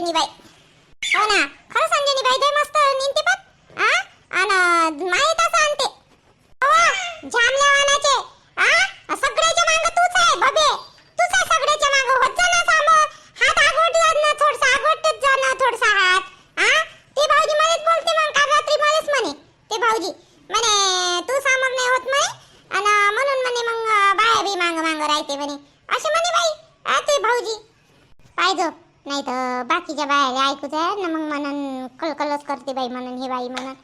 अंजनी बाई हो ना खरंच अंजनी बाई ते मस्त निंते पण हा आणि माहीत असं आणते हो जामल्या वानाचे हा सगळ्याच्या माग तूच आहे बबे तूच आहे सगळ्याच्या माग होत जा ना सामोर हात आगोट जा थोडसा आगोटच जा थोडसा हात हा ते भाऊजी मलाच बोलते मग काल रात्री मलाच म्हणे ते भाऊजी म्हणे तू सामोर नाही होत म्हणे आणि म्हणून म्हणे मग बाया बी मांग मांग राहते म्हणे असे म्हणे बाई हा ते भाऊजी पाहिजे नाही तर बाकीच्या बायाला ऐकूच आहे ना मग म्हणून कलकलच करते बाई म्हणून हे बाई म्हणून.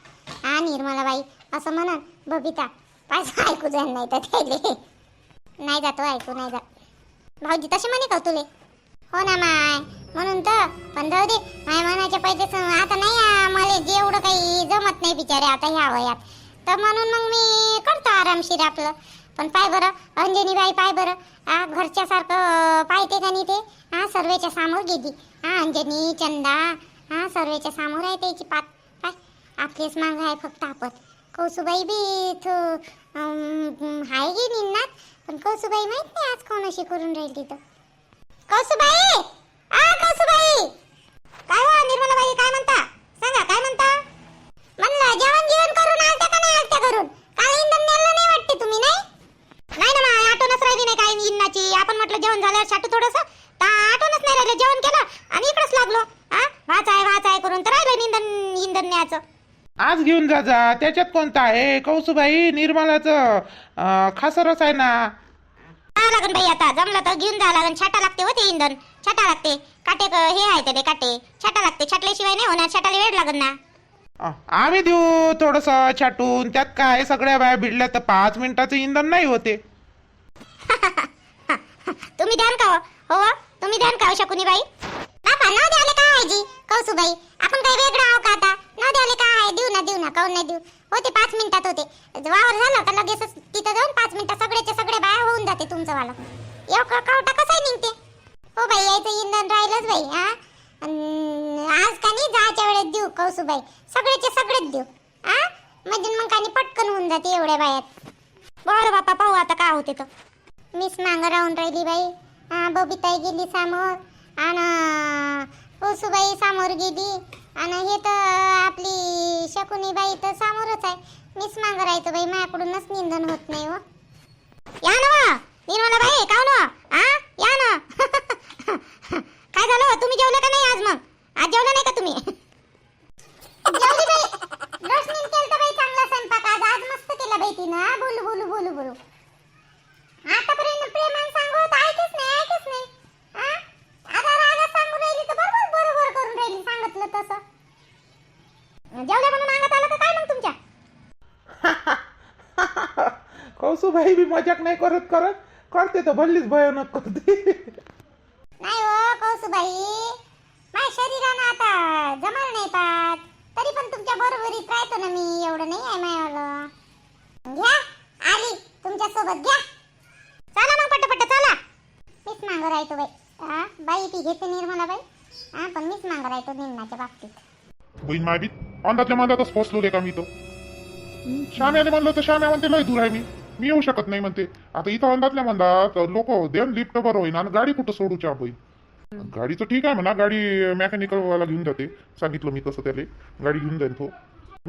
हा निर्मला बाई असं म्हणन बबिता पाहिजे ऐकू जाय नाही तर त्याले? नाही जातो हो ऐकू नाही जात. भाऊजी तसे म्हणे का तुले? हो ना माय म्हणून तर. पण जाऊ दे माय म्हणायचे पैसे आता नाही आ, मला जेवढं काही जमत नाही बिचारे आता ह्या वयात. तर म्हणून मग मी करतो आरामशीर आपलं. पण पाय बरं अंजनी बाई पाय बरं. आ घरच्या सारखं पाहते का नाही ते? हा सर्वेच्या समोर गेली. हा अंजनी चंदा हा सर्वेच्या समोर आहे त्याची पात. पाय आपलेच मांग आहे फक्त आपण. कौसुबाई बी थो हाय गे निन्नात पण कौसुबाई माहीत नाही आज कोण अशी करून राहील तिथं. कौसुबाई! आ कौसुबाई! काय हो निर्मलाबाई काय म्हणता? सांगा काय म्हणता? म्हणलं जेवण जेवण करून आलत्या का नाही आलत्या करून काल इंधन नेलं नाही वाटते तुम्ही नाही नाही ना नाही काय इंधनाची आपण म्हटलं जेवण झाल्यावर छाटू थोडस. आठवणच नाही राहिलं जेवण केलं आणि इकडेच लागलो. हा? वाच आहे वाच आहे करून. तर राहिलं इंधन इंधन न्यायचं आज घेऊन जा जा. त्याच्यात कोणता आहे? कौसुबाई निर्मलाचं. खासरच आहे ना? जा लागन बाई आता. जमलं तर घेऊन जा लागन. छाटा लागते होते इंधन. छाटा लागते. काटे हे आहे ते काटे. छाटा लागते. छाटल्याशिवाय नाही होणार. छाटाला वेळ लागन ना. अं, आम्ही देऊ थोडस छाटून. त्यात काय सगळ्या बाया भिडल्या तर पाच मिनिटाचं इंधन नाही होते. तुम्ही ध्यान का हो? हो, हो. तुम्ही ध्यान का हो, शकुनी बाई बापा न द्याले काय आहे जी? कौसुबाई आपण काही वेगळं आहो का आता? न द्याले काय आहे? देऊ ना देऊ ना काऊन नाही देऊ? होते पाच मिनिटात होते. वावर झालं का लगेच तिथं जाऊन पाच मिनिटात सगळ्याचे सगळे बाया होऊन जाते तुमचं वाला का कावटा कसं निघते? हो बाई यायचं इंधन राहिलंच बाई हा? आज का नाही? जायच्या वेळेस देऊ कौसुबाई. सगळेचे सगळेच देऊ हा? म्हणजे मग काही पटकन होऊन जाते एवढ्या बायात. बरं बापा पाहू आता काय होते तर. मिस मांग राहून राहिली बाई. बबीताई बबिताई गेली समोर. आणि ओसूबाई समोर गेली. आणि हे तर आपली शकुनी बाई तर समोरच आहे. मिस मांग राहायचं बाई माझ्याकडूनच निंदन होत नाही हो. या ना निर्मला बाई का हो ना? आ? या ना? काय झालं? तुम्ही जेवलं का नाही आज मग? आज जेवलं नाही का तुम्ही? जेवली बाई. केलं बाई चांगला स्वयंपाक. आज आज मस्त केला बाई तिनं. बोलू बोलू बोलू बोलू आतापर्यंत प्रेमान सांगू तर ऐकच नाही ऐकच नाही. हा? आता रागात राहिली तर बरोबर बरोबर करून राहिली सांगितलं तसं. जेवल्या म्हणून अंगात आलं का काय मग तुमच्या? कौसुबाई बी मजाक नाही करत करत? करते तर भल्लीच भयानक करते. नाही हो कौसुबाई माझ्या शरीरानं आता जमाल नाही पाहत. तरी पण तुमच्या बरोबरीत राहतो ना मी एवढं नाही आहे मायावालं घ्या आली. तुमच्यासोबत घ्या चला मग पटपट चला मीच मागं राहतो बाई. हा बाई ती घेते निर्मला बाई. हा पण मीच मागं राहतो निम्नाच्या बाबतीत. बहीण माय अंदातल्या मंदातच फसलो रे का मी तो श्याम्याने म्हणलं तर श्याम्या म्हणते लय दूर आहे मी. मी येऊ शकत नाही म्हणते. आता इथं अंदातल्या मंदात लोक देन लिफ्ट बरं होईन आणि गाडी कुठं सोडूच्या बहीण गाडीचं ठीक आहे म्हणा गाडी मेकॅनिकल वाला घेऊन जाते. सांगितलं मी तसं त्याला. गाडी घेऊन जाईन तो.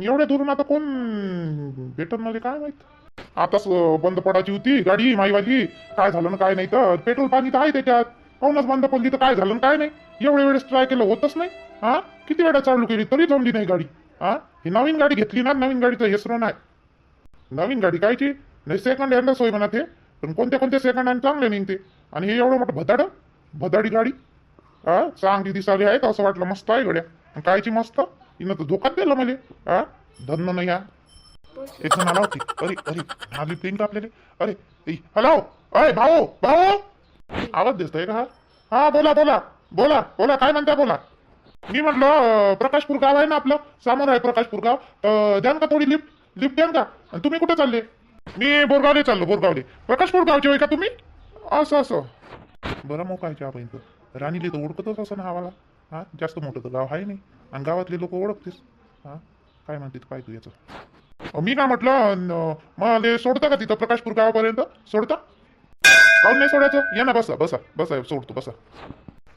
एवढ्या दुरून आता कोण भेटत मला काय माहीत? आताच बंद पडायची होती गाडी माईवाली. काय झालं ना काय नाही तर पेट्रोल पाणी तर आहे त्याच्यात. पाहूनच बंद पडली तर काय झालं ना काय नाही. एवढ्या वेळेस ट्राय केलं होतच नाही. हा? किती वेळा चालू केली तरी जमली नाही गाडी. हा? ही नवीन गाडी घेतली ना नवीन गाडीचं हेसरो नाही नवीन गाडी कायची? नाही सेकंड हँडच होय म्हणा ते. पण कोणत्या कोणत्या सेकंड हँड चांगले निघते? आणि हे एवढं मोठं भदाड भदाडी गाडी. हा? चांगली दिसाली आहे असं वाटलं मस्त आहे गड्या. कायची मस्त? हिनं तर धोकाच दिला मला. हा? धन्न नाही हा. एक जण आला होती. अरे अरे आली प्लेन का आपल्याला अरे हॅलो अरे भाऊ भाऊ. आवाज दिसतोय का हा? हा बोला बोला. बोला बोला काय म्हणता बोला. मी म्हटलं प्रकाशपूर गाव आहे ना आपलं? समोर आहे प्रकाशपूर गाव. तर द्यान का थोडी लिफ्ट लिफ्ट द्यान का? आणि तुम्ही कुठे चालले? मी बोरगावले चाललो बोरगावले. प्रकाशपूर गावचे होय का तुम्ही? असं असं. बरं मग काय चहा पाहिजे? राणीले तर ओळखतच असं ना हवाला हा जास्त मोठं तर गाव आहे नाही. आणि गावातले लोक ओळखतेस. हा काय म्हणते काय तू याचं. मी काय म्हटलं मग ते सोडता का तिथं प्रकाशपूर गावापर्यंत? सोडता? काहून नाही सोडायचं? या ना बसा बसा बसा सोडतो बसा.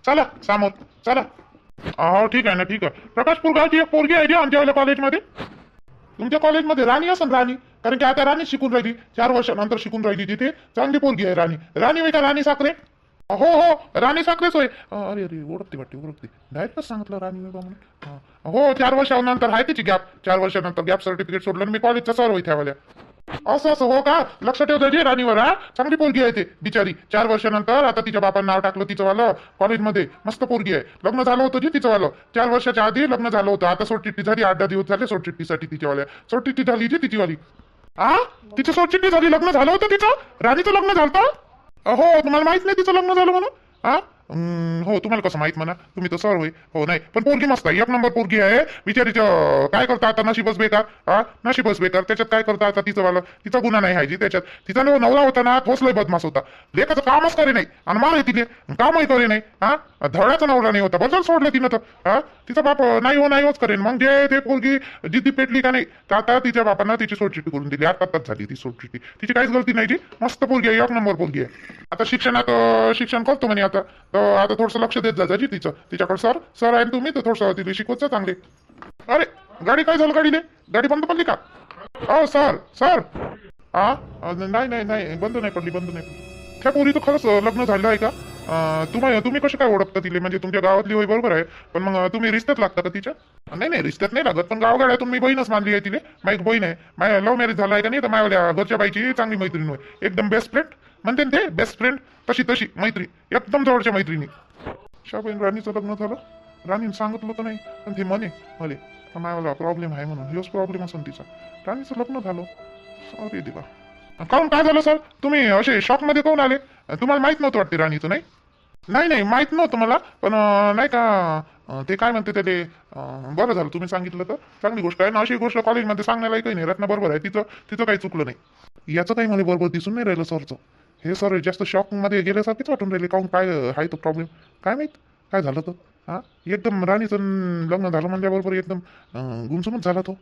चला सामोर चला. हो ठीक आहे ना ठीक आहे. प्रकाशपूर गावची एक पोरगी आहे रे आमच्या कॉलेजमध्ये. तुमच्या कॉलेजमध्ये राणी असेल राणी. कारण की आता राणी शिकून राहिली चार वर्षानंतर शिकून राहिली तिथे. चांगली पोरगी आहे राणी. राणी होय का राणी साखरे? हो हो राणी साखरेच होय. अरे अरे ओळखते वाटते ओळखते. डायरेक्टच सांगितलं राणी म्हणून? हो चार वर्षानंतर आहे तिची गॅप चार वर्षानंतर गॅप सर्टिफिकेट सोडलं आणि मी कॉलेजचा सर होई त्यावाल्या असं असं हो का? लक्ष ठेवतो जी राणीवर हा. चांगली पोरगी आहे ते बिचारी. चार वर्षानंतर आता तिच्या बापांना नाव टाकलं तिचं वालं. कॉलेजमध्ये मस्त पोरगी आहे. लग्न झालं होतं जी तिचं वालं. चार वर्षाच्या आधी लग्न झालं होतं. आता सोडचिट्टी झाली आठ दहा दिवस झाले सोडचिट्टीसाठी तिच्यावाल्या सोडचिट्टी झाली जी तिचीवाली आ? तिची सोडचिट्टी झाली लग्न झालं होतं तिचं? राणीचं लग्न झालं होतं? हो तुम्हाला माहीत नाही तिचं लग्न झालं म्हणून? हा? हो तुम्हाला कसं माहीत म्हणा? तुम्ही तर सर होय हो नाही. पण पोरगी मस्त आहे. एक नंबर पोरगी आहे. बिचारीचं काय करता आता? नशीबच बेकार. हा? नशीबच बेकार. त्याच्यात काय करता आता तिचं वाला? तिचा गुन्हा नाही आहे जी त्याच्यात. तिचा लो नवरा होता ना तोच लय बदमाश होता. लेखाचं कामच करे नाही. आणि मारे तिले. कामही करे नाही. हा? धडाचा नवरा नाही होता. बदल सोडलं तिनं तर. हा? तिचा बाप नाही हो नाही होच करेन मग जे ते पोरगी जिद्दी पेटली का नाही तर आता तिच्या बापांना तिची सोडचिट्टी करून दिली. आत्ताच आताच झाली ती सोडचिट्टी तिची काहीच गलती नाही जी. मस्त पोरगी आहे. एक नंबर पोरगी आहे. आता शिक्षणात अं, शिक्षण करतो म्हणे आता. तर आता थोडस लक्ष देत जा जाजी तिचं. तिच्याकडे सर सर आहे तुम्ही तर थोडस तिला शिकवत जा चांगले. अरे गाडी काय झालं गाडीने गाडी बंद पडली का? हो सर सर. हा नाही नाही नाही बंद नाही पडली बंद नाही पडली. त्या तर खरंच लग्न झालं आहे का? तुम्हाला तुम्ही कसे काय ओळखता तिले? म्हणजे तुमच्या गावातली होय बरोबर आहे पण मग तुम्ही रिश्त्यात लागता का तिच्या? नाही नाही रिश्त्यात नाही लागत पण गावगाड्यातून तुम्ही बहीणच मानली आहे तिले. माझी बहीण आहे. माझ्या लव्ह मॅरेज झाला आहे का नाही? तर माझ्या घरच्या बाईची चांगली मैत्रीण होय. एकदम बेस्ट फ्रेंड म्हणते ना ते बेस्ट फ्रेंड तशी तशी मैत्री. एकदम जवळच्या मैत्रिणी. शाबाईन राणीचं लग्न झालं. राणीनं सांगितलं तर नाही पण ते म्हणे मले मला प्रॉब्लेम आहे म्हणून. हेच प्रॉब्लेम असेल तिचा. राणीचं लग्न झालं. अरे देवा. काऊन काय झालं सर? तुम्ही असे शॉकमध्ये काऊन आले? तुम्हाला माहीत नव्हतं वाटते राणीचं नाही? नाही नाही माहीत नव्हतं मला पण नाही का ते काय म्हणते त्याले बरं झालं तुम्ही सांगितलं तर. चांगली गोष्ट आहे. ना अशी गोष्ट कॉलेजमध्ये सांगण्याला काही नाही. रत्ना बरोबर आहे. तिचं तिचं काही चुकलं नाही. याचं काही मला बरोबर दिसून नाही राहिलं सरचं. हे सर जास्त शॉकमध्ये गेल्यासारखेच वाटून राहिले. काऊन काय आहे तो प्रॉब्लेम काय माहीत? काय झालं तर? हां? एकदम राणीचं लग्न झालं म्हणल्याबरोबर एकदम गुमसुमच झाला तो.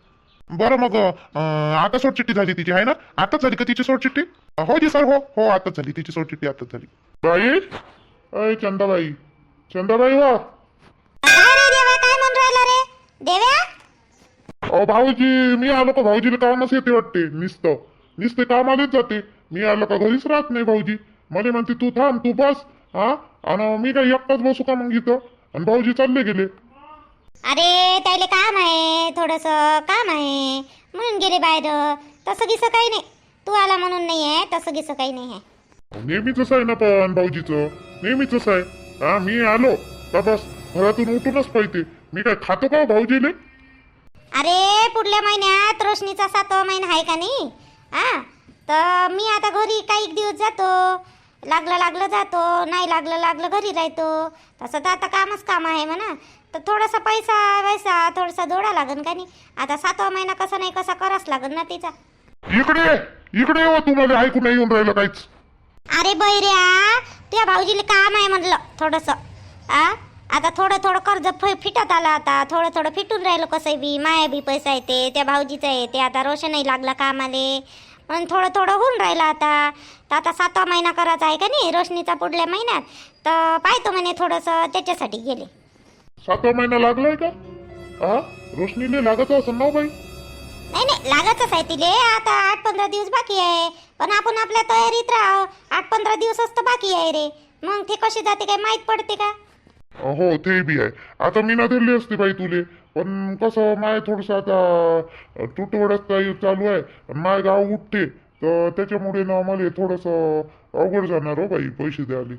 बरं मग आता सोडचिट्टी झाली तिची आहे ना? आताच झाली का तिची सोडचिट्टी हो जी सर हो हो आताच झाली. तिची सोडचिट्टी आताच झाली. बाई? अय चंदाबाई. चंदाबाई देव्या? अहो भाऊजी मी आलो का? भाऊजीला कामच येते वाटते. नुसतं. नुसते कामालाच जाते. मी आलो का घरीच राहत नाही भाऊजी. मला म्हणते तू थांब तू बस हा? आणि मी काय एकटाच बसू का मग इथं? आणि भाऊजी चालले गेले. अरे त्याले काम आहे थोडस काम आहे. म्हणून गेले बाहेर. तसं गिसं काही नाही. तू आला म्हणून नाही आहे तसं गिसं काही नाही आहे. नेहमीच आहे ना पण भाऊजीचं? नेहमीच आहे. हा मी आलो. का बस? घरातून उठूनच पाहिजे मी काय खातो का हो भाऊजीले? अरे पुढल्या महिन्यात रोशनीचा सातवा महिना आहे का नाही? हा? तर मी आता घरी काही दिवस जातो. लागलं लागलं जातो. नाही लागलं लागलं घरी राहतो. तसं तर आता कामच काम आहे म्हणा. तर थोडासा पैसा वैसा थोडासा जोडा लागन का नाही? आता सातवा महिना कसा नाही कसा कराच लागन ना तिचा. इकडे इकडे येऊ तुम्हाला ऐकून नाही येऊन राहिलं काहीच. अरे बैऱ्या तुझ्या भाऊजीला काम आहे म्हटलं थोडंसं. आ? आता थोडं थोडं कर्ज फ- फिटत आलं आता. थोडं थोडं फिटून राहिलं कसं बी. माया बी पैसा येते त्या भाऊजीचं येते आता रोशनही लागला कामाले. म्हणून थोडं थोडं होऊन राहिलं आता. तर आता सातवा महिना करायचा आहे का नाही? रोशनीचा पुढल्या महिन्यात. तर पाहतो म्हणे थोडंसं त्याच्यासाठी गेले. सातवा महिना लागलाय का? हा रोशनीले लागत असं ना बाई? नाही नाही लागतच आहे तिले. आता आठ पंधरा दिवस बाकी आहे. पण आपण आपल्या तयारीत राह आठ पंधरा दिवसच तर बाकी आहे रे. मग ते कशी जाते काय माहीत पडते का? हो ते बी आहे. आता मी ना दिली असते बाई तुले. पण कसं माय थोडस आता तुटवड्यात काही चालू आहे आणि माय गाव उठते तर त्याच्यामुळे ना मला थोडस अवघड जाणार हो बाई पैसे द्यायला.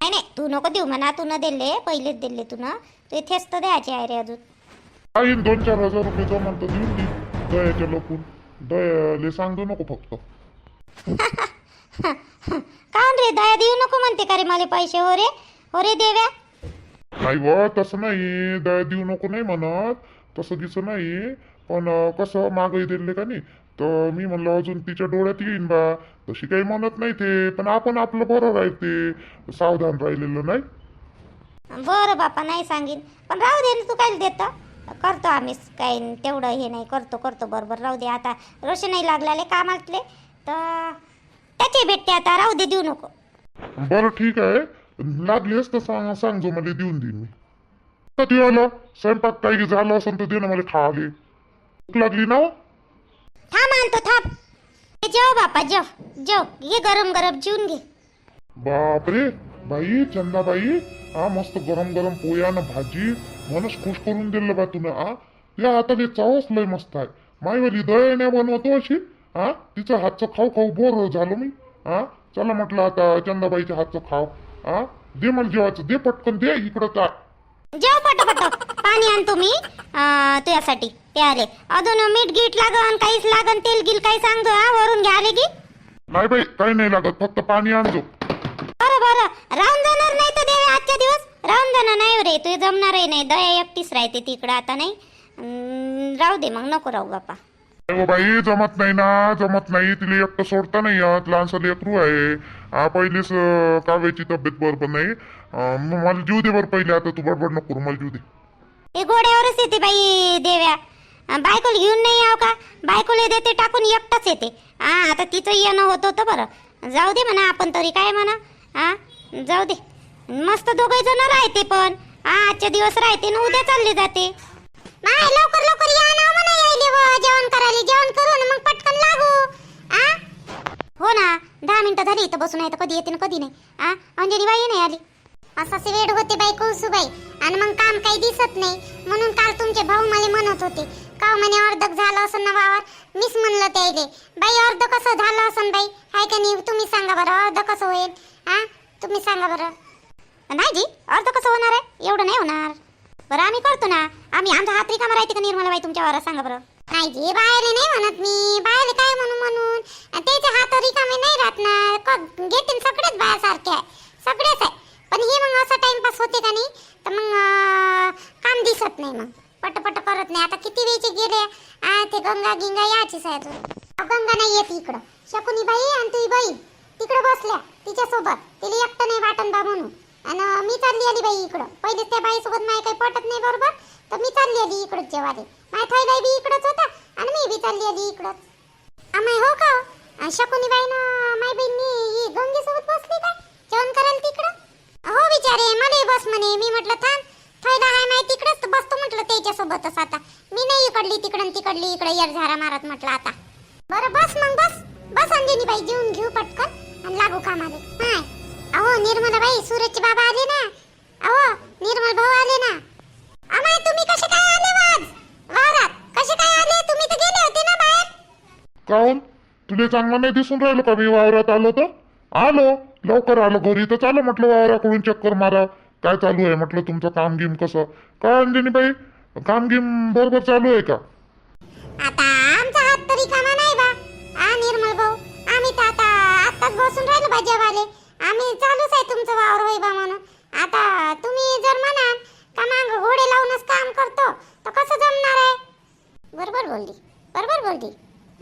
नाही नाही तू नको देऊ म्हणा तू न दिले पहिलेच दिले तू ना तू इथेच तर द्यायचे आहे रे अजून. काही दोन चार हजार रुपये जमा तर देऊन दे दयाच्या लपून. दयाले सांगू नको फक्त. काऊन रे दया देऊ नको म्हणते का रे मला पैसे हो रे हो रे देव्या? नाही व तसं नाही. दया देऊ नको नाही म्हणत. तसं दिसं नाही. पण कसं मागही दिले का नाही? तर मी म्हणलं अजून तिच्या डोळ्यात येईन बा. तशी काही म्हणत नाही ते. पण आपण आपलं बरं राहते. सावधान राहिलेलं नाही. बरं बापा नाही सांगेन. पण राहू दे ना तू काय देत? करतो आम्हीच काही. तेवढं हे नाही. करतो करतो. बरोबर. राहू दे आता. रोशनही लागलाले कामातले. तर त्याचे भेटते आता. राहू दे देऊ नको. बरं ठीक आहे. लागलीस तर सांग सांगजो मला देऊन देईन मी. ते आलं? स्वयंपाक काही झालं असेल तर दे ना मला खाले भूक लागली ना हो? थांब आणतो थांब. ए, जेव बापा जेव. जेव. घे गरम गरम जेवून घे. बापरे बाई चंदाबाई. हा मस्त गरम गरम पोया ना भाजी. मनच खुश करून दिलं बा तुला हा. या हाताने चावच लय मस्त आहे. माईवाली दयाने बनवतो अशी. हा तिचं हातचं खाऊ खाऊ बोर झालो मी. हा चला म्हटलं आता चंदाबाईच्या हातचं खाऊ. हा दे मला जेवायचं. दे पटकन दे इकडं काय जेव पटापट. पाणी आणतो मी अं, तुझ्यासाठी. प्याले अजून मीठ गीठ लागन काहीच लागन तेल गिल काही सांगतो हा? वरून घ्याले की. नाही बाई काही नाही लागत. फक्त पाणी आणतो बरं बरं. राहून जाणार नाही तर देवे आजच्या दिवस? राहून जाणार नाही रे. तू जमणारही नाही. दया एकटीच राहते तिकडं आता नाही? अं, राहू दे मग. नको राहू बापा. अरे हो बाई जमत नाही ना जमत नाही. तिला एकटं सोडता नाही येत. लहानसा लेकरू आहे. हा पहिलीच काव्याची तब्येत बरोबर नाही. मला जीव दे बरं पहिले. आता तू बडबड नको करू मला जीव दे. ते घोड्यावरच येते बाई देव्या. अं, बायकोला घेऊन नाही याव का? बायकोला देते टाकून एकटाच येते. हा आता तिचं येणं होत होतं बरं. जाऊ दे म्हणा आपण तरी काय म्हणा. हा जाऊ दे. मस्त दोघे जण राहते पण. हा दिवस राहते ना उद्या चालले जाते. नाही लवकर लवकर या ना. जेवण करायला जेवण करून मग पटकन लागू. आ? हो ना दहा मिनिटं झाली इथं बसून आहे तर कधी येते ना कधी नाही. आ? अंजनी बाई नाही आली. असाच वेळ होते बाई कौसुबाई. आणि मग काम काही दिसत नाही. म्हणून काल तुमचे भाऊ मला म्हणत होते का हो म्हणे अर्धक झालं असं ना वावर? मीच म्हणलं त्याले बाई अर्ध कसं झालं असं बाई? हाय का नाही? तुम्ही सांगा बरं अर्ध कसं होईल? हा तुम्ही सांगा बरं. नाही जी अर्ध कसं होणार आहे? एवढं नाही होणार. बरं आम्ही करतो ना. आम्ही आमचा हात रिकामा राहते का निर्मला बाई तुमच्या वारा सांगा बरं. नाही जी बाहेर नाही म्हणत मी. बाहेर काय म्हणू म्हणून? आणि त्याचे हात रिकामे नाही राहत ना घेतील सगळेच बाहेर सारखे आहे सगळेच आहे. पण हे मग असं टाइमपास होते का नाही तर मग काम दिसत नाही मग. पटपट करत नाही. आता किती वेळचे गेले? आ ते गंगा गिंगा याचीच आहे गंगा नाही येत इकडं. शकुनी बाई आणि तुझी बाई तिकडे बसल्या तिच्यासोबत. तिला एकटं नाही वाटन बा म्हणून. आणि मी चालली आली बाई इकडं. पहिलेच त्या बाईसोबत माय काही पटत नाही बरोबर. तर मी चालली आली इकडंच जेवाले माय थैला बी इकडंच होता आणि मी बी चालली आली इकडंच. आम्ही हो का? शकुनी बाई ना माय बहिणी गंगेसोबत बसली का? जेवण करायला तिकडं? हो विचारे मला बस म्हणे. मी म्हटलं थांब. थैला आहे माय तिकडंच. तर बसतो म्हटलं त्याच्यासोबतच आता. मी नाही इकडली तिकडं तिकडली इकडे यर झारा मारत म्हटलं आता. बरं बस मग बस. बस अंजनी बाई जेवून घेऊ पटकन. आणि लागू कामाले. हाय अहो निर्मला बाई सूरजचे बाबा आले ना? अहो निर्मल भाऊ आले ना? अमाय तुम्ही कसे काय आले वाज वारात कसे काय आले? तुम्ही तर गेले होते ना बाहेर? काऊन? तुला चांगलं नाही दिसून राहिलं का मी वावरात आलो तर? आलो लवकर आलो घरी तर चालू म्हटलं वावराकडून चक्कर मारा काय चालू आहे म्हटलं तुमचं काम गिम कसं? काय अंजनी बाई? काम गिम बरोबर चालू आहे का? आता आमचा हात तरी कामा नाही बा. आ निर्मल भाऊ आम्ही तर आता आत्ताच बसून राहिलो बा जेवाले आम्ही चालूच आहे तुमचं वावर बा म्हणून. आता तुम्ही जर म्हणाल का माग घोडे लावूनच काम करतो तर कसं जमणार आहे? बरोबर बोलली बरोबर बोलली.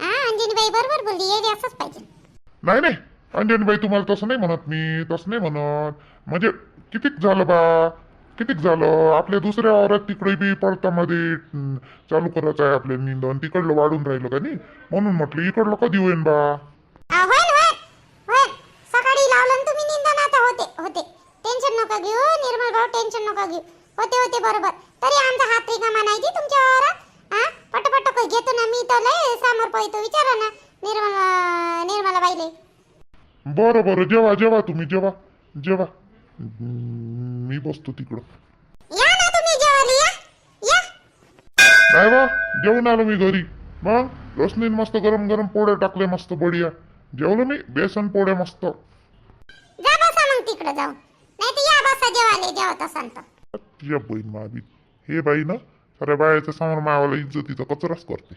हा अंजनी बाई बरोबर बोलली. ये असंच पाहिजे. नाही नाही. अंजनी बाई तुम्हाला तसं नाही म्हणत मी तसं नाही म्हणत. म्हणजे कितीक झालं बा? कितीक झालं? आपल्या दुसऱ्या वावरात तिकडे बी पडतामध्ये हं, चालू करायचं आहे आपल्या निंदन. तिकडलं वाढून राहिलं का नाही? म्हणून म्हटलं इकडलं कधी होईन बा आ, होय ना, होय होय सकाळी लावलं ना तुम्ही निंदन आता होते होते टेन्शन नका घेऊ निर्मल भाऊ टेन्शन नका घेऊ होते होते बरोबर. तरी आमचा हात रिकामा नाही जी तुमच्या वावरात. हा पटपट क- घेतो ना मी तर लय समोर पळतो विचारा ना निर्मल निर्मला बाईले बरं बरं. जेवा जेवा तुम्ही जेवा जेवा. मी बसतो तिकडं. या ना तुम्ही जेवायला या या. नाही बा जेवून आलो मी घरी. मग रसनीन मस्त गरम गरम पोळे टाकले मस्त बढिया. जेवलो मी? बेसन पोळे मस्त. जा बसा मग तिकडे जाऊन. नाही तर या बसा जेवायला जेवत असाल तर. तुझ्या बहीण मावी. हे बाई ना साऱ्या बायाच्या समोर मावाला इज्जतीचा कचराच करते.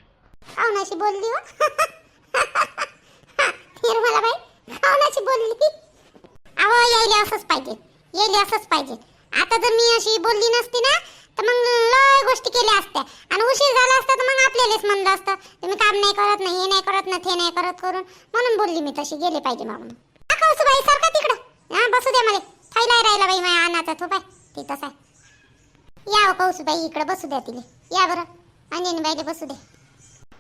खावनाशी बोलली हो. निर्मला बाई खावनाशी बोलली. अहो यायले असंच पाहिजे यायले असंच पाहिजे. आता जर मी अशी बोलली नसती ना तर मग लय गोष्टी केल्या असत्या. आणि उशीर झाला असता तर मग आपल्यालाच म्हणलं असतं तुम्ही काम नाही करत नाही हे नाही करत ना ते नाही करत करून. म्हणून बोलली मी तशी गेले पाहिजे मग दाखवस बाई सारखा तिकडं. हा बसू द्या मला. थायला राहिला बाई माझ्या अनाचा तो हो बाय. तिथंच आहे. या कौसुबाई इकडं बसू द्या तिले. या बरं अंजनी बाईले बसू द्या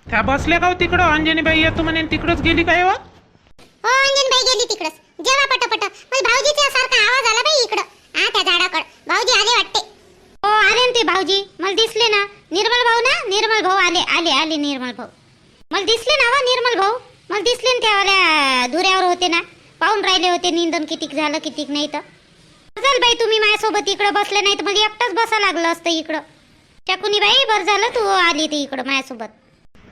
त्या बसल्या का हो तिकडं? अंजनीबाई येतो म्हणे आणि तिकडंच गेली काय हो हो अंजनबाई गेली तिकडच. जेवा पटापट. पण भाऊजीच्या सारखा आवाज आला बाई इकडं. हा त्या झाडाकड. भाऊजी आले वाटते. हो आले ना भाऊजी. मला दिसले ना. निर्मल भाऊ ना? निर्मल भाऊ आले आले आले निर्मल भाऊ. मला दिसले ना वा निर्मल भाऊ? मला दिसले ना त्यावाल्या धुऱ्यावर होते ना. पाहून राहिले होते निंदन कितीक झालं कितीक नाही तर. चल बाई तुम्ही माझ्यासोबत इकडं बसले नाही तर मला एकटंच बसा लागलं असतं इकडं. शकुनी बाई बरं झालं तू आली ते इकडं माझ्यासोबत.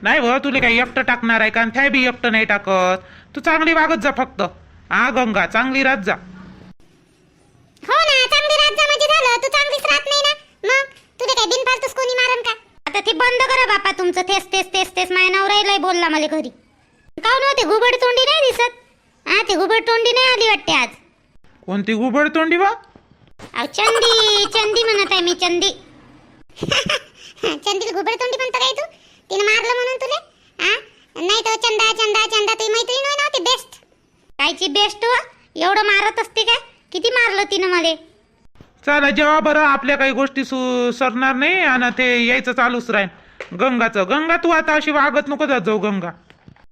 नाही व तुला काही एकटं टाकणार आहे का? त्या बी एकटं नाही टाकत. तू चांगली वागत जा फक्त. हा गंगा चांगली रात जा. हो ना चांगली रात जा म्हणजे झालं. तू चांगलीच राहत नाही ना? मग तुला काय बिनफालतूच कोणी मारन का? आता ते बंद करा बापा तुमचं. तेच तेच तेच तेच. माझ्या नवराईलाही बोलला मला घरी. काऊन होते घुबड तोंडी नाही दिसत? हा ते घुबड तोंडी नाही आली वाटते आज. कोणती गुबड तोंडी वा अहो चंदी चंदी म्हणत आहे मी चंदी. चंदीला घुबड तोंडी म्हणतो काय तू? तिने मारलं म्हणून तुले? हा नाही तर चंदा चंदा चंदा तुझी मैत्रीण होय नव्हती बेस्ट कायची बेस्ट हो एवढं मारत असते काय? किती मारलं तिनं मला? चला जेव्हा बरं आपल्या काही गोष्टी सु सरणार नाही आणि ते यायचं चालूच राहील गंगाचं गंगा तू आता अशी वागत नको जात जाऊ गंगा.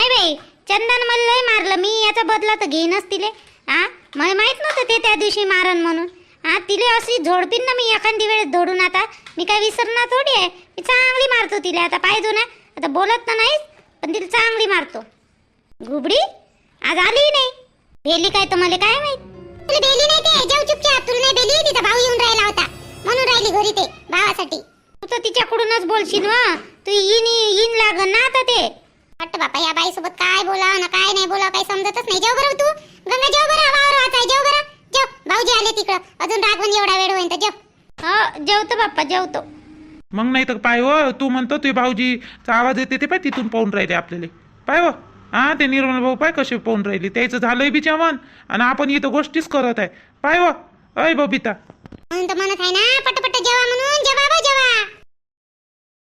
नाही बाई चंदन मला लय मारलं मी याचा बदला तर घेईनच तिले. हा मला माहीत नव्हतं ते त्या दिवशी मारन म्हणून. हा तिले अशी झोडपीन ना मी एखादी वेळेस धोडून आता. मी काय विसरणार थोडी आहे? मी चांगली मारतो तिला. आता पाहिजे ना आता बोलत तर नाहीच पण तिला चांगली मारतो. घुबडी? आज आली नाही. भेली काय तर मला काय माहीत? तुला भेली नाही ते. जाऊ चुपचाप. तुला नाही भेली? तिचा भाऊ येऊन राहिला होता. म्हणून राहिली घरी ते भावासाठी. तू तर तिच्याकडूनच बोलशील वा तू येईन येईन लागन ना आता ते. वाटतं बापा या बाई सोबत काय बोला ना काय नाही बोला काही समजतच नाही. जेव बरं तू. गंगा जेव बरं वावर वाचाय जेव बरं. जेव भाऊजी आले तिकडं. अजून रागवून एवढा वेळ होईन तर जेव. हो जेवतो बाप्पा जेवतो. मग नाही तर पाय व तू म्हणतो तुझ्या भाऊजीचा आवाज येते ते पाय तिथून पाहून राहिले आपल्याला. पाय व हा ते निर्मल भाऊ पाय कसे पाहून राहिली. त्याचं झालंय बी जेवण. आणि आपण इथं गोष्टीच करत आहे. पाय व अय बबिता. म्हणून तर म्हणत आहे ना पटपट जेवा.